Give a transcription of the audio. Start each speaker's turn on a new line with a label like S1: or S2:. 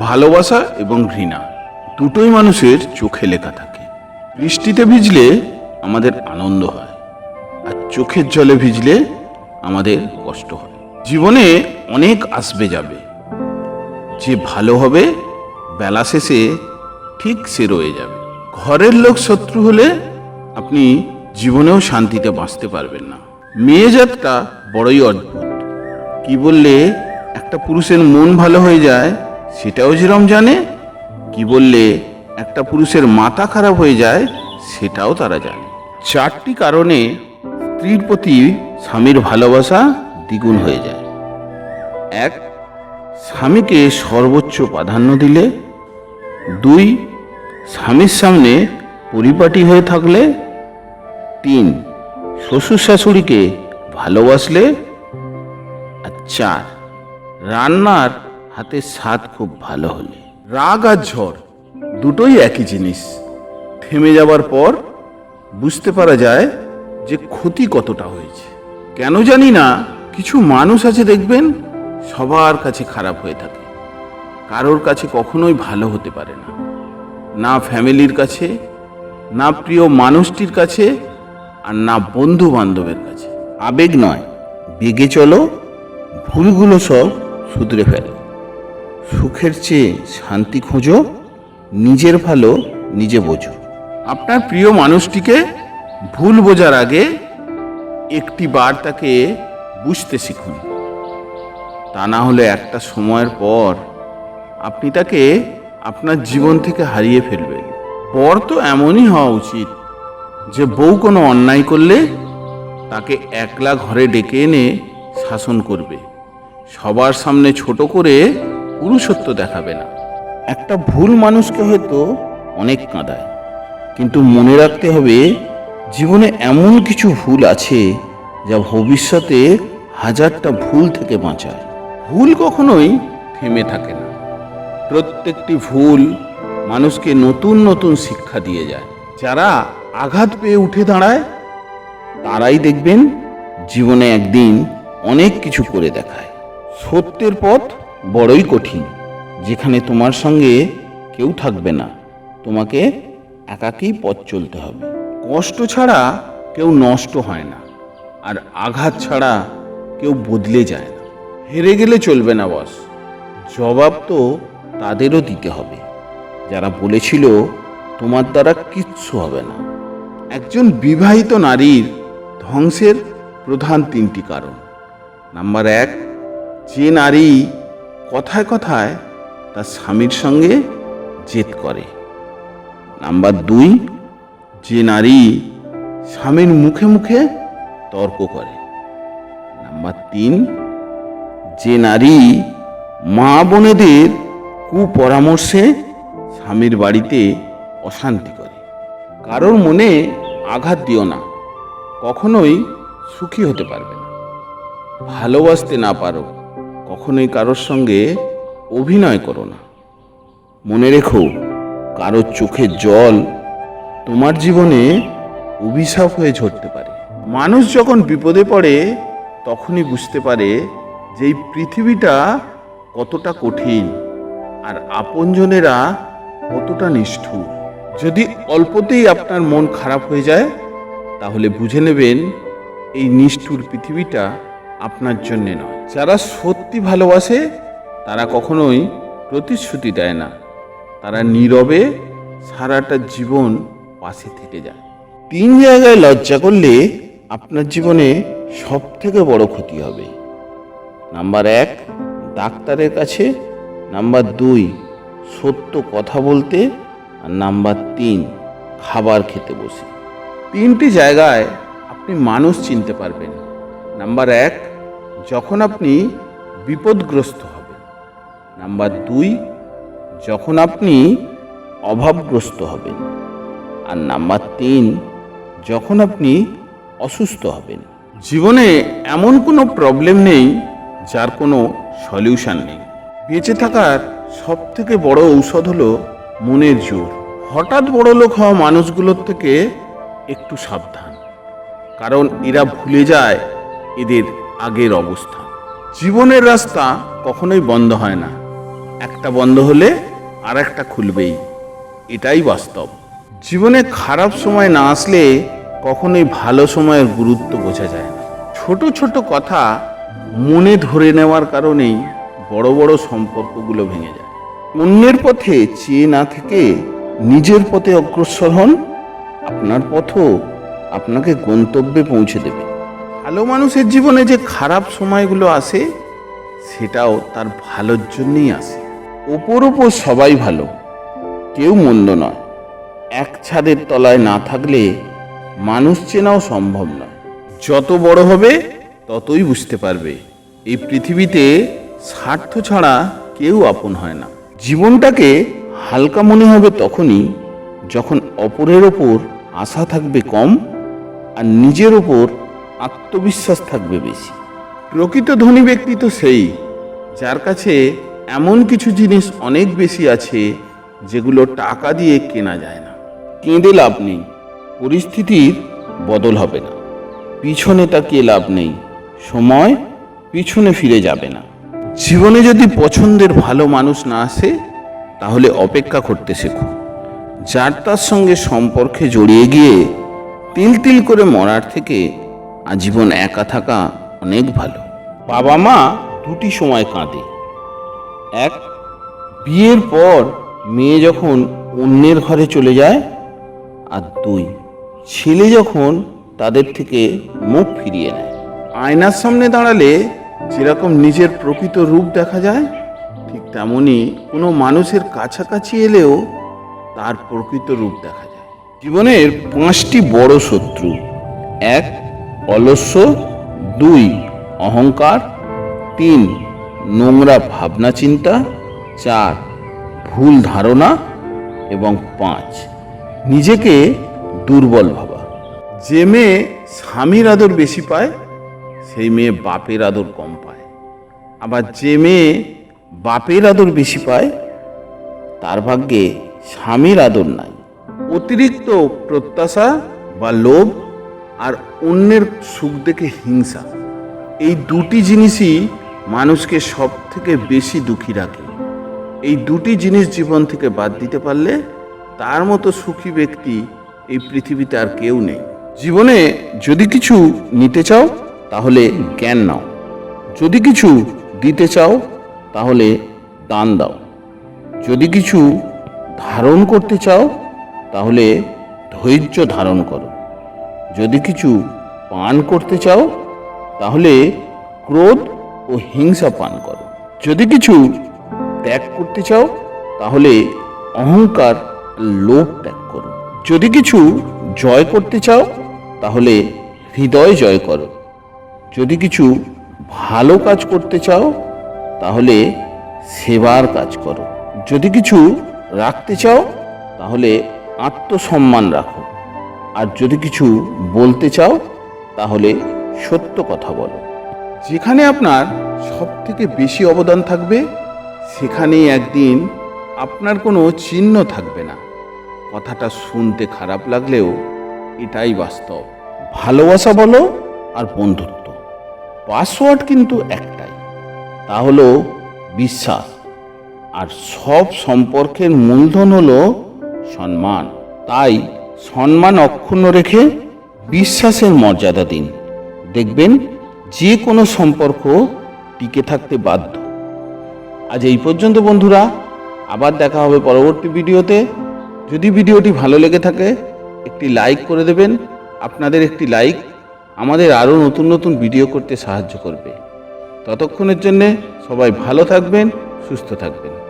S1: ভালোবাসা এবং ঘৃণা দুটোই মানুষের চোখে লেখা থাকে। বৃষ্টিতে ভিজলে আমাদের আনন্দ হয় আর চোখের জলে ভিজলে আমাদের কষ্ট হয়। জীবনে অনেক আসবে যাবে। যে ভালো হবে, বেলা শেষে ঠিক সে রয়ে যাবে। ঘরের লোক শত্রু হলে আপনি জীবনেও শান্তিতে বাঁচতে পারবেন না। মেয়ে জাতটা বড়ই অদ্ভুত। কি বললে, একটা পুরুষের মন ভালো হয়ে যায় সেটাও যেরম জানে কি বললে? একটা পুরুষের মাথা খারাপ হয়ে যায়, সেটাও তারা জানে। চারটি কারণে স্ত্রীর প্রতি স্বামীর ভালোবাসা দ্বিগুণ হয়ে যায়। এক, স্বামীকে সর্বোচ্চ প্রাধান্য দিলে। দুই, স্বামীর সামনে পরিপাটি হয়ে থাকলে। তিন শ্বশুর শাশুড়িকে ভালোবাসলে। আর চার, রান্নার হাতের স্বাদ খুব ভালো হলে। রাগ আর ঝড়, দুটোই একই জিনিস। থেমে যাবার পর বুঝতে পারা যায় যে ক্ষতি কতটা হয়েছে। কেন জানি না, কিছু মানুষ আছে দেখবেন, সবার কাছে খারাপ হয়ে থাকে। কারোর কাছে কখনোই ভালো হতে পারে না। না ফ্যামিলির কাছে, না প্রিয় মানুষটির কাছে, আর না বন্ধু বান্ধবের কাছে। আবেগ নয়, বেগে চলো, ভুলগুলো সব শুধরে ফেলো। সুখের চেয়ে শান্তি খোঁজো, নিজের ভালো নিজে বোঝো। আপনার প্রিয় মানুষটিকে ভুল বোঝার আগে একটি বার তাকে বুঝতে শিখুন। তা না হলে একটা সময়ের পর আপনি তাকে আপনার জীবন থেকে হারিয়ে ফেলবেন। পর তো এমনই হওয়া উচিত যে বউ কোনো অন্যায় করলে তাকে একলা ঘরে ডেকে এনে শাসন করবে। সবার সামনে ছোট করে পুরুষত্ব দেখাবে না। একটা ভুল মানুষকে হয়তো অনেক কাঁদায়, কিন্তু মনে রাখতে হবে জীবনে এমন কিছু ভুল আছে যা ভবিষ্যতে হাজারটা ভুল থেকে বাঁচায়। ভুল কখনোই থেমে থাকে না। প্রত্যেকটি ভুল মানুষকে নতুন নতুন শিক্ষা দিয়ে যায়। যারা আঘাত পেয়ে উঠে দাঁড়ায়, তারাই দেখবেন জীবনে একদিন অনেক কিছু করে দেখায়। সত্যের পথ বড়ই কঠিন, যেখানে তোমার সঙ্গে কেউ থাকবে না। তোমাকে একাকেই পথ চলতে হবে। কষ্ট ছাড়া কেউ নষ্ট হয় না, আর আঘাত ছাড়া কেউ বদলে যায় না। হেরে গেলে চলবে না, বস। জবাব তো তাদেরও দিতে হবে। যারা বলেছিল, তোমার দ্বারা কিচ্ছু হবে না। একজন বিবাহিত নারীর ধ্বংসের প্রধান তিনটি কারণ। নাম্বার এক, যে নারী কথায় কথায় তার স্বামীর সঙ্গে জেদ করে। নাম্বার দুই, যে নারী স্বামীর মুখে মুখে তর্ক করে। নাম্বার তিন, যে নারী মা বোনেদের কুপরামর্শে স্বামীর বাড়িতে অশান্তি করে। কারোর মনে আঘাত দিও না, কখনোই সুখী হতে পারবে না। ভালোবাসতে না পারো কখনোই কারোর সঙ্গে অভিনয় করো না। মনে রেখো কারোর চোখের জল তোমার জীবনে অভিশাপ হয়ে ঝরতে পারে। মানুষ যখন বিপদে পড়ে, তখনই বুঝতে পারে যে এই পৃথিবীটা কতটা কঠিন আর আপনজনেরা কতটা নিষ্ঠুর। যদি অল্পতেই আপনার মন খারাপ হয়ে যায়, তাহলে বুঝে নেবেন এই নিষ্ঠুর পৃথিবীটা আপনার জন্যে নয়। যারা সত্যি ভালোবাসে, তারা কখনোই প্রতিশ্রুতি দেয় না। তারা নীরবে সারাটা জীবন পাশে থেকে যায়। তিন জায়গায় লজ্জা করলে আপনার জীবনে সব থেকে বড় ক্ষতি হবে। নাম্বার এক, ডাক্তারের কাছে। নাম্বার দুই, সত্য কথা বলতে। আর নাম্বার তিন, খাবার খেতে বসে। তিনটি জায়গায় আপনি মানুষ চিনতে পারবেন নাম্বার এক, যখন আপনি বিপদগ্রস্ত হবেন। নাম্বার দুই, যখন আপনি অভাবগ্রস্ত হবেন। আর নাম্বার তিন, যখন আপনি অসুস্থ হবেন। জীবনে এমন কোনো প্রবলেম নেই, যার কোনো সলিউশন নেই। বেঁচে থাকার সব থেকে বড় ঔষধ হলো মনের জোর। হঠাৎ বড় লোক হওয়া মানুষগুলোর থেকে একটু সাবধান। কারণ এরা ভুলে যায় এদের আগের অবস্থা। জীবনের রাস্তা কখনোই বন্ধ হয় না। একটা বন্ধ হলে আর একটা খুলবেই। এটাই বাস্তব। জীবনে খারাপ সময় না আসলে কখনোই ভালো সময়ের গুরুত্ব বোঝা যায় না। ছোট ছোট কথা মনে ধরে নেওয়ার কারণেই বড় বড় সম্পর্কগুলো ভেঙে যায়। অন্যের পথে চেয়ে না থেকে নিজের পথে অগ্রসর হন। আপনার পথও আপনাকে গন্তব্যে পৌঁছে দেবে। ভালো মানুষের জীবনে যে খারাপ সময়গুলো আসে, সেটাও তার ভালোর জন্যই আসে। ওপর ওপর সবাই ভালো, কেউ মন্দ নয়। এক ছাদের তলায় না থাকলে মানুষ চেনাও সম্ভব নয়। যত বড় হবে, ততই বুঝতে পারবে, এই পৃথিবীতে স্বার্থ ছাড়া কেউ আপন হয় না। জীবনটাকে হালকা মনে হবে তখনই, যখন অপরের ওপর আশা থাকবে কম, আর নিজের ওপর আত্মবিশ্বাস থাকবে বেশি। প্রকৃত ধনী ব্যক্তি তো সেই যার কাছে এমন কিছু জিনিস অনেক বেশি আছে যেগুলো টাকা দিয়ে কেনা যায় না। কেঁদে লাভ নেই পরিস্থিতির বদল হবে না। পিছনে তাকিয়ে লাভ নেই সময় পিছনে ফিরে যাবে না। জীবনে যদি পছন্দের ভালো মানুষ না আসে তাহলে অপেক্ষা করতে শেখো। যার তার সঙ্গে সম্পর্কে জড়িয়ে গিয়ে তিল তিল করে মরার থেকে আজীবন একা থাকা অনেক ভালো। বাবা মা দুটি সময় কাঁদে। এক, বিয়ের পর মেয়ে যখন অন্যের ঘরে চলে যায়। আর দুই, ছেলে যখন তাদের থেকে মুখ ফিরিয়ে নেয়। আয়নার সামনে দাঁড়ালে যেরকম নিজের প্রকৃত রূপ দেখা যায়, ঠিক তেমনই কোনো মানুষের কাছাকাছি এলেও তার প্রকৃত রূপ দেখা যায়। জীবনের পাঁচটি বড় শত্রু। এক অলস্য, দুই, অহংকার, তিন, নোংরা ভাবনা চিন্তা, চার, ভুল ধারণা এবং পাঁচ, নিজেকে দুর্বল ভাবা। যে মেয়ে স্বামীর আদর বেশি পায়, সেই মেয়ে বাপের আদর কম পায়। আবার যে মেয়ে বাপের আদর বেশি পায়, তার ভাগ্যে স্বামীর আদর নাই। অতিরিক্ত প্রত্যাশা বা লোভ আর অন্যের সুখ দেখে হিংসা। এই দুটি জিনিসই মানুষকে সব থেকে বেশি দুঃখী রাখে। এই দুটি জিনিস জীবন থেকে বাদ দিতে পারলে তার মতো সুখী ব্যক্তি এই পৃথিবীতে আর কেউ নেই। জীবনে যদি কিছু নিতে চাও, তাহলে জ্ঞান নাও। যদি কিছু দিতে চাও, তাহলে দান দাও। যদি কিছু ধারণ করতে চাও, তাহলে ধৈর্য ধারণ করো। যদি কিছু পান করতে চাও, তাহলে ক্রোধ ও হিংসা পান করো। যদি কিছু ত্যাগ করতে চাও, তাহলে অহংকার লোভ ত্যাগ করো। যদি কিছু জয় করতে চাও, তাহলে হৃদয় জয় করো। যদি কিছু ভালো কাজ করতে চাও, তাহলে সেবার কাজ করো। যদি কিছু রাখতে চাও, তাহলে আত্মসম্মান রাখো। আর যদি কিছু বলতে চাও তাহলে সত্য কথা বলো। যেখানে আপনার সব থেকে বেশি অবদান থাকবে সেখানেই একদিন আপনার কোনো চিহ্ন থাকবে না। কথাটা শুনতে খারাপ লাগলেও এটাই বাস্তব। ভালোবাসা বলো আর বন্ধুত্ব। পাসওয়ার্ড কিন্তু একটাই। তা হলো বিশ্বাস। আর সব সম্পর্কের মূলধন হলো সম্মান। তাই সম্মান অক্ষুণ্ণ রেখে বিশ্বাসের মর্যাদা দিন। দেখবেন যে কোনো সম্পর্ক টিকে থাকতে বাধ্য। আজ এই পর্যন্ত বন্ধুরা, আবার দেখা হবে পরবর্তী ভিডিওতে। যদি ভিডিওটি ভালো লেগে থাকে, একটি লাইক করে দেবেন। আপনাদের একটি লাইক আমাদের আরও নতুন নতুন ভিডিও করতে সাহায্য করবে। ততক্ষণের জন্যে সবাই ভালো থাকবেন, সুস্থ থাকবেন।